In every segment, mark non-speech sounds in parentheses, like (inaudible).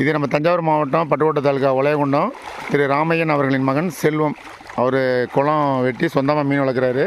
இது நம்ம தஞ்சாவூர் மாவட்டம் பட்டுக்கோட்டை தாலுகா உலையகுண்டம் திரு ராமையன் அவர்களின் மகன் செல்வம். அவர் குளம் வெட்டி சொந்தமாக மீன் வளர்க்குறாரு.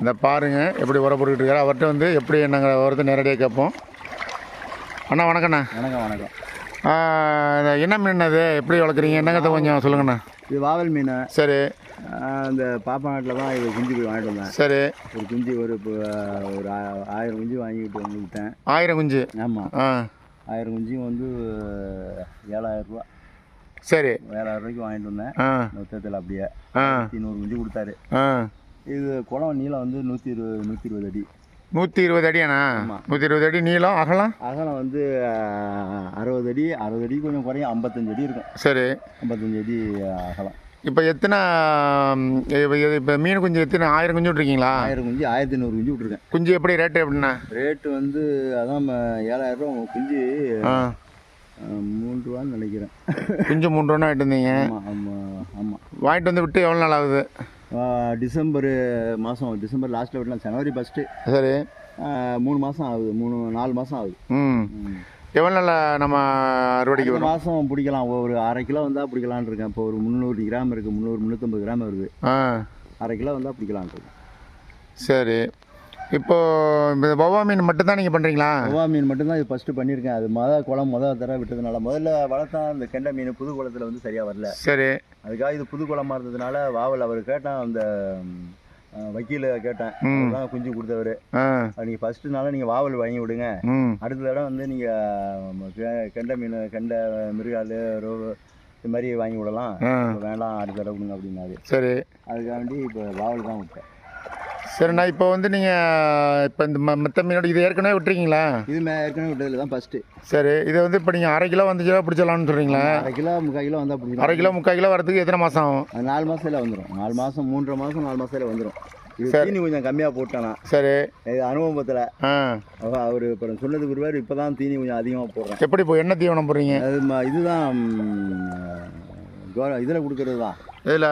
இந்த பாருங்கள் எப்படி உர போட்டுக்கிட்டு இருக்காரு. அவர்கிட்ட வந்து எப்படி நாங்கள் வரது நேரடியாக கேட்போம். அண்ணா வணக்கண்ணா வணக்கம் வணக்கம். என்ன மீன் அது எப்படி வளர்க்குறீங்க? என்னங்கிறத கொஞ்சம் சொல்லுங்கண்ணா. இது வாவல் மீன். சரி. இந்த பாப்பா நாட்டில் தான் இது குஞ்சு போய் வாங்கிட்டு வந்தேன். சரி. ஒரு குஞ்சு ஒரு ஒரு ஆயிரம் குஞ்சு வாங்கிட்டு வந்துவிட்டேன் ஆயிரம் குஞ்சு? ஆமாம் ஆ. ஆயிரம் குஞ்சும் வந்து ஏழாயிரம் ரூபா. சரி. ஏழாயிரம் ரூபாய்க்கு வாங்கிட்டு வந்தேன். மொத்தத்தில் அப்படியே. நூறு குஞ்சு கொடுத்தாரு. இது குளம் நீளம் வந்து நூற்றி இருபது நூற்றி இருபது அடி. நூற்றி இருபது அடியாண்ணா. நூற்றி இருபது அடி நீளம் அகலம்? அகலம் வந்து அறுபது அடி அறுபது அடி கொஞ்சம் குறையும். ஐம்பத்தஞ்சு அடி இருக்கும். சரி. ஐம்பத்தஞ்சு அடி அகலம். இப்போ எத்தனை இப்போ மீன் குஞ்சு எத்தனை ஆயிரம் குஞ்சு விட்ருக்கீங்களா ஆயிரம் குஞ்சு ஆயிரத்தி ஐநூறு குஞ்சு விட்ருக்கேன் குஞ்சு எப்படி ரேட்டு எப்படிண்ணா? ரேட்டு வந்து அதான் ஏழாயிரம் ரூபா குஞ்சு மூணு ரூபான்னு நினைக்கிறேன். குஞ்சு மூணு ரூபா வாங்கிட்டு வந்தீங்க ஆமாம் ஆமாம் வாங்கிட்டு வந்து விட்டு எவ்வளோ நாள் ஆகுது? டிசம்பர் மாதம் டிசம்பர் லாஸ்ட்டில் விடலாம் ஜனவரி ஃபஸ்ட்டு சரி. மூணு மாதம் ஆகுது மூணு நாலு மாதம் ஆகுது. ம். எவ்வளோ நாளில் நம்ம அறுவடைக்கு வரும்? மாதம் பிடிக்கலாம். ஒரு அரை கிலோ வந்தால் பிடிக்கலான்னு இருக்கேன். இப்போ ஒரு முந்நூறு கிராம் இருக்குது முந்நூறு முந்நூற்றம்பது கிராம் வருது. ஆ. அரை கிலோ வந்தால் பிடிக்கலான்னு இருக்கேன். சரி. இப்போ இந்த வவ்வா மீன் மட்டும் தான் நீங்கள் பண்ணுறீங்களா ஒவ்வா மீன் மட்டும்தான் இது ஃபஸ்ட்டு பண்ணியிருக்கேன் அது மொதல் குளம் முதல் தடவை விட்டதுனால முதல்ல வளர்த்தா அந்த கெண்டை மீன் புது குளத்தில் வந்து சரியாக வரல. சரி. அதுக்காக இது புது குளமாக இருந்ததுனால வாவல் அவர் கேட்டான் அந்த வக்கீல கேட்டேன். ம். அவர்தான் குஞ்சு கொடுத்தவர். ஆ. நீங்கள் ஃபஸ்ட்டுனால நீங்கள் வாவல் வாங்கி விடுங்க. அடுத்த தடவை வந்து நீங்கள் கெண்டை மீன் கெண்டை மிருகால் ரோவு இது மாதிரி வாங்கி விடலாம். வேண்டாம் அடுத்த தடவை விடுங்க அப்படின்னாரு. சரி. அதுக்காண்டி இப்போ வாவல் தான் விட்டேன். சரிண்ணா இப்போ வந்து நீங்கள் இப்போ இந்த ம- மத்த மீனோட இது ஏற்கனவே விட்டுருக்கீங்களா? இது மே ஏற்கனவே விட்டதில் தான் ஃபஸ்ட்டு சரி இதை வந்து இப்போ நீங்கள் அரை கிலோ வந்து கிலோ பிடிச்சலாம்னு சொல்கிறீங்களா அரை கிலோ முக்கால் கிலோ வந்தால் பிடிக்கும் அரை கிலோ முக்கால் கிலோ வரதுக்கு எத்தனை மாதம் ஆகும்? அது நாலு மாதத்தில் வந்துடும் நாலு மாதம் மூன்றரை மாதம் நாலு மாதத்தில் வந்துடும் இது. தீனி கொஞ்சம் கம்மியாக போட்டேனா? சரி. இது அனுபவத்தில். ஆ. அவர் இப்போ சொன்னதுக்கு இப்போ தான் தீனி கொஞ்சம் அதிகமாக போடுறேன். எப்படி இப்போ என்ன தீவனம் போடுறீங்க? அது ம- இதுதான் இதில் கொடுக்கறது தான் இதில்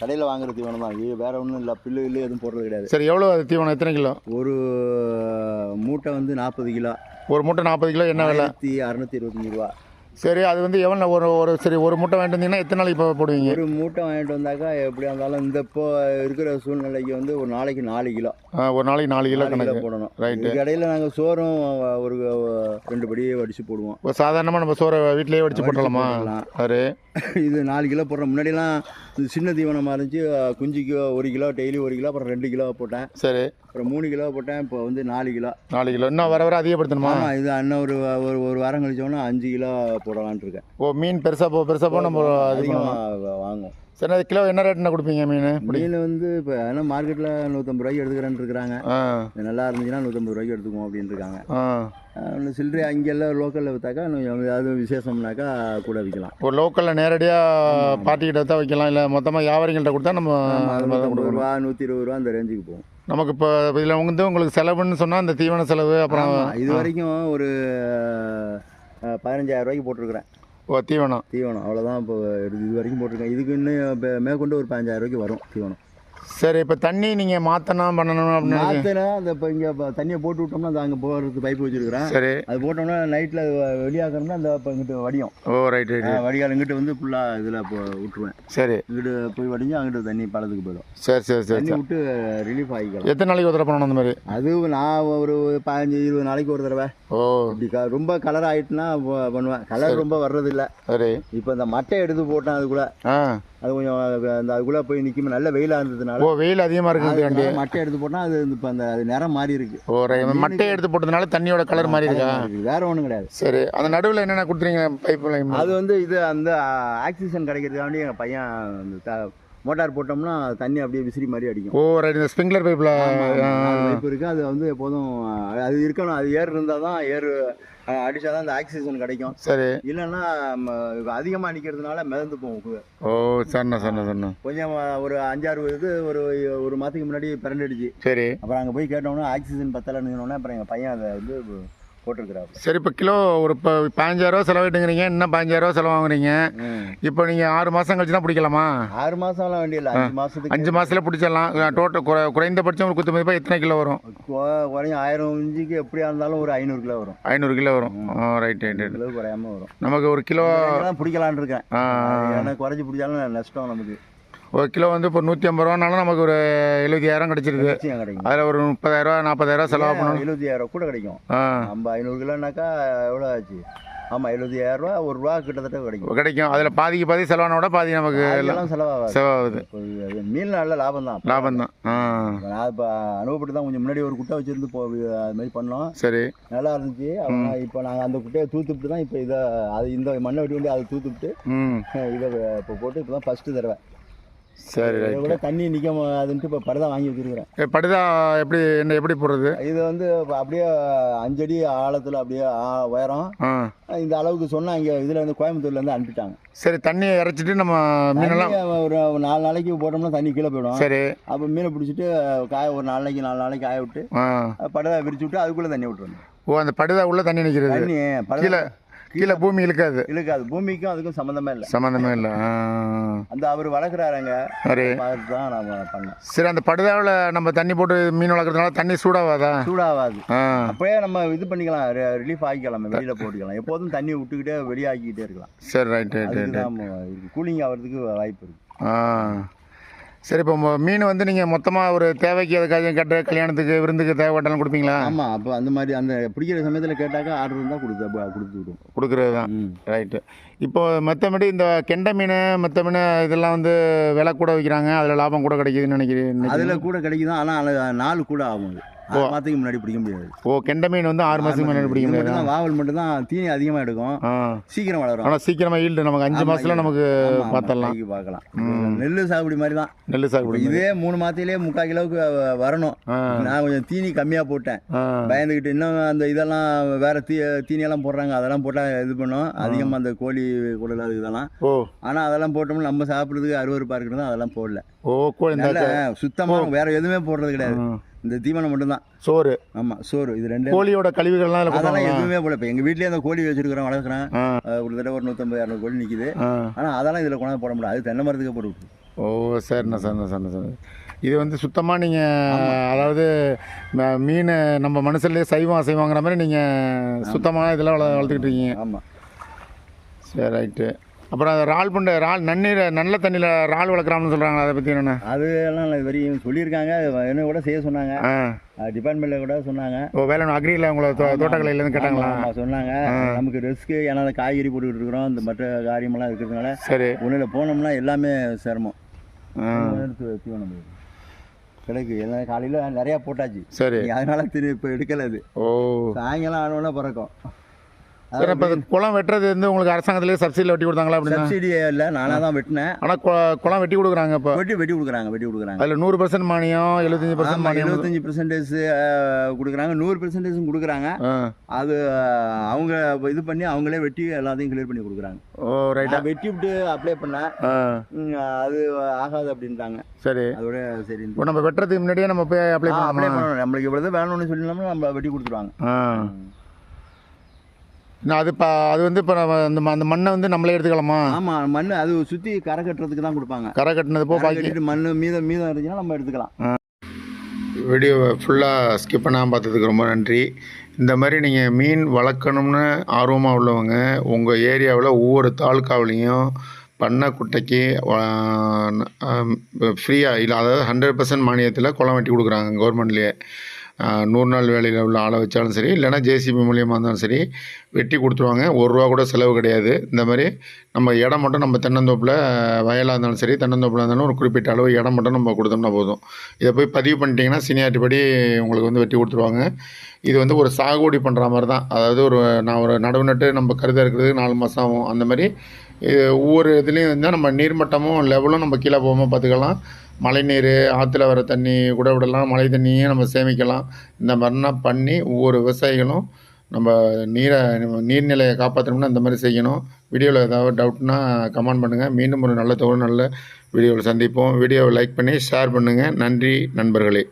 கடையில் வாங்குற தீவனம் தான். இது வேற ஒன்றும் இல்லை. பில்லு இல்லை எதுவும் போடுறது கிடையாது. சரி எவ்வளோ அது தீவனம்? எத்தனை கிலோ? ஒரு மூட்டை வந்து நாற்பது கிலோ. ஒரு மூட்டை நாற்பது கிலோ என்ன விலை? அறநூற்றி இருபத்தஞ்சி ரூபா. சரி அது வந்து எவ்வளோ ஒரு ஒரு சரி ஒரு மூட்டை வாங்கிட்டு வந்தீங்கன்னா எத்தனை நாளைக்கு இப்போ போடுவீங்க? ஒரு மூட்டை வாங்கிட்டு வந்தாக்கா எப்படியா இருந்தாலும் இந்த இப்போ இருக்கிற சூழ்நிலைக்கு வந்து ஒரு நாளைக்கு நாலு கிலோ. ஆ, ஒரு நாளைக்கு நாலு கிலோ நாலு கிலோ கணக்கு போடணும். ரைட்டு. இதுக்கு இடையில நாங்கள் சோறும் ஒரு ரெண்டு படி வடித்து போடுவோம். இப்போ சாதாரணமாக நம்ம சோறை வீட்டிலேயே வடிச்சு போட்டுடலாமா? போடலாம். சரி. (laughs) இது நாலு கிலோ போடுறோம் முன்னாடிலாம் இது சின்ன தீவனமாக இருந்துச்சு குஞ்சுக்கு ஒரு கிலோ டெய்லி ஒரு கிலோ அப்புறம் ரெண்டு கிலோ போட்டேன். சரி. அப்புறம் மூணு கிலோ போட்டேன் இப்போ வந்து நாலு கிலோ. நாலு கிலோ. இன்னும் வர வர அதிகப்படுத்தணுமா? ஆமாம் இது அண்ணன் ஒரு ஒரு ஒரு வாரம் கழிச்சோன்னா அஞ்சு கிலோ போடலான்ட்டு இருக்கேன். ஓ மீன் பெருசாக போ பெருசாக போ நம்ம. அதிகமாக வாங்கும் சரி அது கிலோ என்ன ரேட்டுண்ணா கொடுப்பீங்க மீன்? மீன் வந்து இப்போ ஏன்னா மார்க்கெட்டில் நூற்றம்பது ரூபாய்க்கு எடுத்துக்கிறேன்னு இருக்கிறாங்க. நல்லா இருந்துச்சுன்னா நூற்றம்பது ரூபாய்க்கு எடுத்துக்குவோம் அப்படின்னு இருக்காங்க. இன்னும் சில்லறை அங்கெல்லாம் லோக்கலில் விற்றாக்கா இன்னும் ஏதாவது விசேஷம்னாக்கா கூட விற்கலாம் ஒரு லோக்கலில் நேரடியாக பார்ட்டிக்கிட்ட தான் வைக்கலாம். இல்லை மொத்தமாக வியாபாரிகள்கிட்ட கொடுத்தா நம்ம அது மாதிரி கொடுக்கணும் ரூபா நூற்றி இருபது ரூபா அந்த ரேஞ்சுக்கு போகும். நமக்கு இப்போ இதில் வந்து உங்களுக்கு செலவுன்னு சொன்னால் அந்த தீவன செலவு அப்புறம் இது வரைக்கும் ஒரு பதினஞ்சாயிரம் ரூபாய்க்கு போட்டிருக்கிறேன். ஓ தீவனம். தீவனம் அவ்வளோதான் இப்போ இது வரைக்கும் போட்டிருக்கேன். இதுக்கு இன்னும் மேற்கொண்டு ஒரு பதினஞ்சாயிரம் ரூபாய்க்கு வரும் தீவனம். சரி இப்போ தண்ணி நீங்கள் மாற்றணும் பண்ணணும் அப்படின்னு மாத்தினா அந்த இப்போ இங்கே தண்ணியை போட்டு விட்டோம்னா அந்த அங்கே போகிறதுக்கு பைப் வச்சிருக்கிறேன். சரி. அது போட்டோம்னா நைட்டில் வெளியாக்கணும்னா அந்த இப்போ இங்கிட்டு வடியும். ஓ ரைட் ரைட் வடிகால் இங்கிட்டு வந்து ஃபுல்லாக இதில் இப்போ விட்டுருவேன். சரி. இங்கிட்டு போய் வடிஞ்சு அங்கிட்டு தண்ணி பழத்துக்கு போயிடும். சரி சரி சரி தண்ணி விட்டு ரிலீஃப் ஆகிக்கலாம். எத்தனை நாளைக்கு ஒரு தடவை பண்ணணும் அந்த மாதிரி? அது நான் ஒரு பதினஞ்சு இருபது நாளைக்கு ஒரு தடவை. ஓ. இப்படி ரொம்ப கலர் ஆகிட்டுனா பண்ணுவேன். கலர் ரொம்ப வர்றதில்ல. சரி. இப்போ இந்த மட்டை எடுத்து போட்டேன் அதுக்குள்ள ஆ. அது கொஞ்சம் அந்த அதுக்குள்ள போய் நிற்கும் நல்ல வெயிலாக இருந்ததுனால ஓ வெயில் அதிகமாக அதனால மட்டை எடுத்து போட்டால் அது இப்போ அந்த அது நிறம் மாறி இருக்கு. ஓ ரைட் மட்டையை எடுத்து போட்டதுனால தண்ணியோட கலர் மாறி இருக்கா வேற ஒன்றும் கிடையாது. சரி அந்த நடுவில் என்னென்ன கொடுத்துறீங்க பைப் அது வந்து இது அந்த ஆக்சிஜன் கிடைக்கிறதுக்காண்டி எங்கள் பையன் அந்த மோட்டார் போட்டோம்னா தண்ணி அப்படியே விசிறி மாதிரி அடிக்கும். ஓ ரைட் இந்த ஸ்ப்ரிங்க்லர் பைப்பில் பைப் இருக்கு. அது வந்து எப்போதும் அது இருக்கணும். அது ஏர் இருந்தால் தான் ஏர் அடிச்சா தான் அந்த ஆக்சிஜன் கிடைக்கும். சரி. இல்லைன்னா அதிகமாக அடிக்கிறதுனால மிதந்து போகும். ஓ சரிண்ணா சரிண்ணா சரிண்ணா கொஞ்சம் ஒரு அஞ்சாறு இது ஒரு ஒரு மாதத்துக்கு முன்னாடி பிறண்டுடுச்சு சரி. அப்புறம் அங்கே போய் கேட்டோம்னா ஆக்சிஜன் பத்தலைன்னு அப்புறம் எங்கள் பையன் அதை வந்து போட்டிருக்கிறாரு சரி இப்போ கிலோ ஒரு இப்போ பதினஞ்சாயிரரூவா செலவிட்டுங்கிறீங்க. இன்னும் பதினஞ்சாயிரரூவா செலவாங்குறீங்க. இப்போ நீங்கள் ஆறு மாதம் கழிச்சு தான் பிடிக்கலாமா? ஆறு மாதம்லாம் வேண்டியதில்லை. அஞ்சு மாதத்துக்கு அஞ்சு மாதத்தில் பிடிச்சிடலாம். டோட்டல் குறை குறைந்தபட்சம் ஒரு குத்து மதிப்பாக எத்தனை கிலோ வரும்? குறையும். ஆயிரம் இஞ்சிக்கு எப்படியா இருந்தாலும் ஒரு ஐநூறு கிலோ வரும். ஐநூறு கிலோ வரும். ரைட் ரைட் ரைட் கிலோ குறையாம வரும். நமக்கு ஒரு கிலோ தான் பிடிக்கலான்னு இருக்கேன். ஏன்னா குறைச்சி பிடிச்சாலும் நஷ்டம் நமக்கு. ஒரு கிலோ வந்து இப்போ நூற்றி ஐம்பது ரூபானாலும் நமக்கு ஒரு எழுபதாயிரம் கிடச்சிருது அதில் ஒரு முப்பதாயிரரூவா நாற்பதாயிரரூவா செலவு பண்ணணும். எழுபத்தியாயிரம் கூட கிடைக்கும். நம்ம ஐநூறு கிலோனாக்கா எவ்வளோ ஆச்சு? ஆமாம் எழுபத்தியாயிரம் ரூபா ஒரு ரூபா கிட்டத்தட்ட கிடைக்கும். கிடைக்கும். அதில் பாதிக்கு பாதி செலவான விட பாதி நமக்கு அதெல்லாம் செலவாகாது. செலவாகுது. மீன் நல்ல லாபம் தான். லாபம் தான் நான் இப்போ அனுபவப்பட்டு தான் கொஞ்சம் முன்னாடி ஒரு குட்டை வச்சிருந்து போ அது மாதிரி பண்ணோம். சரி. நல்லா இருந்துச்சு. இப்போ நாங்கள் அந்த குட்டையை தூத்துப்பிட்டு தான் இப்போ இதை அது இந்த மண்ணை வெட்டி வந்து அதை தூத்துப்பிட்டு ம். இதை இப்போ போட்டு இப்போ தான் ஃபஸ்ட்டு தடவை. சரி விட தண்ணி நிற்க அதுன்ட்டு இப்போ பரதா வாங்கி வச்சுருக்கிறேன். படுதா எப்படி என்ன எப்படி போடுறது? இது வந்து அப்படியே அஞ்சடி ஆழத்தில் அப்படியே உயரம். இந்த அளவுக்கு சொன்னால் இங்கே இதில் இருந்து கோயம்புத்தூர்லேருந்து அனுப்பிட்டாங்க. சரி தண்ணியை இறச்சிட்டு நம்ம மீனெல்லாம் ஒரு நாலு நாளைக்கு போட்டோம்னா தண்ணி கீழே போயிடும். சரி. அப்போ மீனை பிடிச்சிட்டு காய ஒரு நாலு நாளைக்கு நாலு நாளைக்கு காய விட்டு ஆ. படவை விரிச்சு விட்டு அதுக்குள்ளே தண்ணி விட்டுருணும் ஓ அந்த படுதா உள்ள தண்ணி நிற்கிறது தண்ணி கீழே கீழே பூமி இழுக்காது. இழுக்காது. பூமிக்கும் அதுக்கும் சம்மந்தமே இல்லை. சம்மந்தமே இல்லை. அந்த அவர் வளர்க்குறாருங்க. சரி. தான் நான் பண்ணேன் சரி அந்த படுதாவில் நம்ம தண்ணி போட்டு மீன் வளர்க்குறதுனால தண்ணி சூடாகாதா சூடாகாது அப்போயே நம்ம இது பண்ணிக்கலாம். ரிலீஃப் ஆக்கிக்கலாம். வெளியில் போட்டுக்கலாம். எப்போதும் தண்ணி விட்டுக்கிட்டே வெளியாக்கிக்கிட்டே இருக்கலாம். சரி ரைட் ரைட் கூலிங் ஆகிறதுக்கு வாய்ப்பு இருக்கு. ஆ. சரி இப்போ மீன் வந்து நீங்கள் மொத்தமாக ஒரு தேவைக்கு எதுக்காச்சும் கட்ட கல்யாணத்துக்கு விருந்துக்கு தேவைப்பட்டாலும் கொடுப்பீங்களா? ஆமாம் அப்போ அந்த மாதிரி அந்த பிடிக்கிற சமயத்தில் கேட்டாக்கா ஆர்டர் இருந்தால் கொடுத்து அப்ப கொடுத்து விடுவோம். கொடுக்குறது தான் ரைட்டு இப்போ மற்றபடி இந்த கெண்டை மீன் மற்ற மீன் இதெல்லாம் வந்து விலை கூட விற்கிறாங்க அதில் லாபம் கூட கிடைக்குதுன்னு நினைக்கிறேன் அதில் கூட கிடைக்குதான். ஆனால் நாலு கூட ஆகும் மாதத்துக்கு முன்னாடி பிடிக்க முடியாது. ஓ கெண்டை மீன் வந்து ஆறு மாதத்துக்கு முன்னாடி பிடிக்க முடியாது? வாவல் மட்டும்தான் தீனி அதிகமாக எடுக்கும். சீக்கிரம் வளரும். ஆனால் சீக்கிரமாக ஈல்டு நமக்கு அஞ்சு மாதத்தில் நமக்கு கைக்கு பார்க்கலாம். நெல் சாகுபடி மாதிரி தான். நெல் சாகுபடி இதே மூணு மாதத்திலே முக்கால் கிலோவுக்கு வரணும். நான் கொஞ்சம் தீனி கம்மியாக போட்டேன். பயந்துக்கிட்டு இன்னும் அந்த இதெல்லாம் வேற தீ தீனியெல்லாம் போடுறாங்க. அதெல்லாம் போட்டால் இது பண்ணும். அதிகமாக அந்த கோழி குடல் இதெல்லாம். ஆனால் அதெல்லாம் போட்டோம்னா நம்ம சாப்பிட்றதுக்கு அருவருப்பாக இருக்கிறது அதெல்லாம் போடல. ஓ சுத்தமாக வேற எதுவுமே போடுறது கிடையாது. இந்த தீவனம் மட்டும்தான். சோறு. ஆமாம் சோறு. இது ரெண்டு கோழியோட கழிவுகள்லாம் அதில் அதெல்லாம் எதுவுமே போடல. இப்போ எங்கள் வீட்லேயே அந்த கோழி வச்சிருக்கிறோம் வளர்க்குறேன். ஒரு தடவை ஒரு நூற்றம்பது இரநூறு கோழி நிற்கிது ஆனால் அதெல்லாம் இதில் கொண்டாந்து போட முடியாது. அது தென்னை மரத்துக்கே போட்டு. ஓ சரிண்ணா சரிண்ணா சரிண்ணா சரி இது வந்து சுத்தமாக நீங்கள் அதாவது மீன் நம்ம மனுஷன்லேயே சைவம் அசைவங்கிற மாதிரி நீங்கள் சுத்தமான இதெல்லாம் வள வளர்த்துக்கிட்டு இருக்கீங்க. ஆமாம் சரி ரைட்டு. அப்புறம் அந்த இறால் புண்டை இறால் நன்னீர் நல்ல தண்ணியில் இறால் வளர்க்குறாங்கன்னு சொல்கிறாங்க அதை பற்றி என்னென்ன? அது எல்லாம் இது வரையும் சொல்லியிருக்காங்க. என்ன கூட செய்ய சொன்னாங்க. டிபார்ட்மெண்ட்டில் கூட சொன்னாங்க. ஓ வேலை அக்ரியில் உங்களை தோ தோட்டக்கலையிலேருந்து கேட்டாங்களா? சொன்னாங்க. நமக்கு ரிஸ்க்கு ஏன்னா அந்த காய்கறி போட்டுக்கிட்டு இருக்கிறோம். இந்த மற்ற காரியமெல்லாம் இருக்கிறதுனால சரி. ஒன்றில் போனோம்னா எல்லாமே சிரமம். கிடக்கு. எல்லாம் காலையில் நிறையா போட்டாச்சு. சரி. அதனால திரு இப்போ எடுக்கல அது. ஓ. சாயங்காலம் ஆனோன்னா பிறக்கும். சரி இப்போ குளம் வெட்டுறது வந்து உங்களுக்கு அரசாங்கத்திலேயே சப்சிடியில் வெட்டி கொடுத்தாங்களா அப்படின்னா? சப்சிடி இல்லை நானாக தான் வெட்டினேன். ஆனால் குளம் வெட்டி கொடுக்குறாங்க இப்போ வெட்டி வெட்டி கொடுக்குறாங்க வெட்டி கொடுக்குறாங்க. அதில் நூறு பர்சன்ட் மானியம் எழுபத்தஞ்சி பர்சன்ட் மானியம். எழுபத்தஞ்சி பெர்சன்டேஜ் கொடுக்குறாங்க. நூறு பெர்சன்டேஜும் கொடுக்குறாங்க. அது அவங்க இது பண்ணி அவங்களே வெட்டி எல்லாத்தையும் கிளியர் பண்ணி கொடுக்குறாங்க. ஓ ரைட்டா நான் வெட்டி விட்டு அப்ளை பண்ணேன். அது ஆகாது அப்படின்ட்டாங்க. சரி. அதோட சரி. இப்போ நம்ம வெட்டுறதுக்கு முன்னாடியே நம்ம போய் அப்ளை அப்ளை பண்ணலாம்? பண்ணணும். நம்மளுக்கு இவ்வளவு வேணும்னு சொல்லினோம்னா நம்ம வெட்டி கொடுத்துருவாங்க. நான் அது இப்போ அது வந்து இப்போ நம்ம அந்த அந்த மண்ணை வந்து நம்மளே எடுத்துக்கலாமா? ஆமா மண் அது சுத்தி கரை கட்டுறதுக்கு தான் கொடுப்பாங்க. கரை கட்டினது போ கரை பாக்கி மண் மீதம் மீதம் இருந்துச்சுன்னா நம்ம எடுத்துக்கலாம். வீடியோவை ஃபுல்லாக ஸ்கிப் பண்ணாமல் பார்த்ததுக்கு ரொம்ப நன்றி. இந்த மாதிரி நீங்கள் மீன் வளர்க்கணும்னு ஆர்வமாக உள்ளவங்க உங்கள் ஏரியாவில் ஒவ்வொரு தாலுக்காவிலையும் பண்ணை குட்டைக்கு ஃப்ரீயாக இல்லை அதாவது ஹண்ட்ரட் பர்சன்ட் மானியத்தில் குளம் வெட்டி கொடுக்குறாங்க கவர்மெண்ட்லேயே நூறு நாள் வேலையில் உள்ள ஆளை வச்சாலும் சரி இல்லைனா ஜேசிபி மூலியமாக இருந்தாலும் சரி வெட்டி கொடுத்துருவாங்க. ஒரு ரூபா கூட செலவு கிடையாது. இந்த மாதிரி நம்ம இடம் மட்டும் நம்ம தென்னந்தோப்பில் வயலாக இருந்தாலும் சரி தென்னந்தோப்பில் இருந்தாலும் ஒரு குறிப்பிட்ட அளவு இடம் மட்டும் நம்ம கொடுத்தோம்னா போதும். இதை போய் பதிவு பண்ணிட்டீங்கன்னா சீனியாரிட்டி படி உங்களுக்கு வந்து வெட்டி கொடுத்துருவாங்க. இது வந்து ஒரு சாகுபடி பண்ணுற மாதிரி தான். அதாவது ஒரு நான் ஒரு நடவு நட்டு நம்ம கருதாக இருக்கிறதுக்கு நாலு மாதம் ஆகும். அந்த மாதிரி ஒவ்வொரு இதுலேயும் இருந்தால் நம்ம நீர்மட்டமும் லெவலும் நம்ம கீழே போகாமல் பார்த்துக்கலாம் மழைநீர் ஆற்றுல வர தண்ணி கூட விடலாம் மழை தண்ணியும் நம்ம சேமிக்கலாம். இந்த மாதிரிலாம் பண்ணி ஒவ்வொரு விவசாயிகளும் நம்ம நீரை நீர்நிலையை காப்பாற்றணும்னா இந்த மாதிரி செய்யணும். வீடியோவில் ஏதாவது டவுட்னா கமெண்ட் பண்ணுங்கள் மீண்டும் ஒரு நல்ல தகவல் நல்ல வீடியோவில் சந்திப்போம். வீடியோவை லைக் பண்ணி ஷேர் பண்ணுங்கள் நன்றி நண்பர்களே.